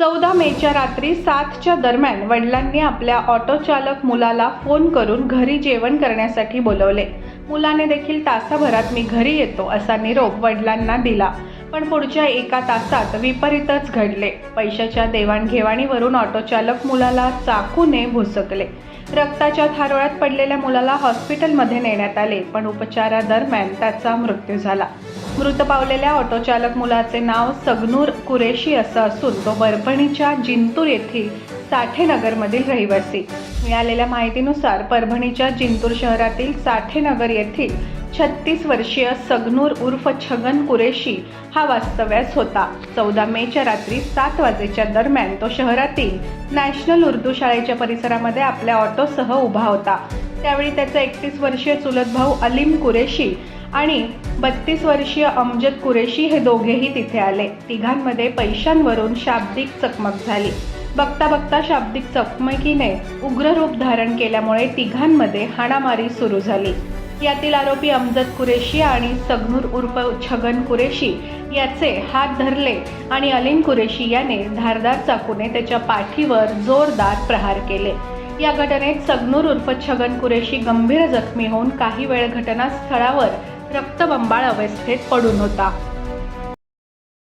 चौदा मेच्या रात्री सातच्या दरम्यान वडिलांनी आपल्या ऑटो चालक मुलाला फोन करून घरी जेवण करण्यासाठी बोलवले. मुलाने देखील तासाभरात मी घरी येतो असा निरोप वडिलांना दिला. पण पुढच्या एका तासात विपरीतच घडले. पैशाच्या देवाणघेवाणीवरून ऑटो चालक मुलाला चाकूने भुसकले. रक्ताच्या थारोळ्यात पडलेल्या मुलाला हॉस्पिटलमध्ये नेण्यात आले पण उपचारादरम्यान त्याचा मृत्यू झाला. मृत पावलेल्या ऑटोचालक मुलाचे नाव सगनूर कुरेशी असं असून तो परभणीच्या जिंतूर येथील साठेनगरमधील रहिवासी. मिळालेल्या माहितीनुसार परभणीच्या जिंतूर शहरातील साठेनगर येथील छत्तीस वर्षीय सगनूर उर्फ छगन कुरेशी हा वास्तव्यास होता. चौदा मेच्या रात्री सात वाजेच्या दरम्यान तो शहरातील नॅशनल उर्दू शाळेच्या परिसरामध्ये आपल्या ऑटोसह उभा होता. त्यावेळी त्याचा एकतीस वर्षीय चुलत भाऊ अलीम कुरेशी आणि बत्तीस वर्षीय अमजद कुरेशी हे दोघेही तिथे आले. तिघांमध्ये पैशांवरून शाब्दिक चकमक झाली. बघता बघता शाब्दिक चकमकीने उग्र रूप धारण केल्यामुळे तिघांमध्ये हाणामारी सुरू झाली. यातील आरोपी अमजद कुरेशी आणि सगनूर उर्फ छगन कुरेशी याचे हात धरले आणि अलीम कुरेशी याने धारदार चाकूने त्याच्या पाठीवर जोरदार प्रहार केले. या घटनेत सगनूर उर्फ छगन कुरेशी गंभीर जखमी होऊन काही वेळ घटनास्थळावर रक्तबंबाळ अवस्थेत पडून होता.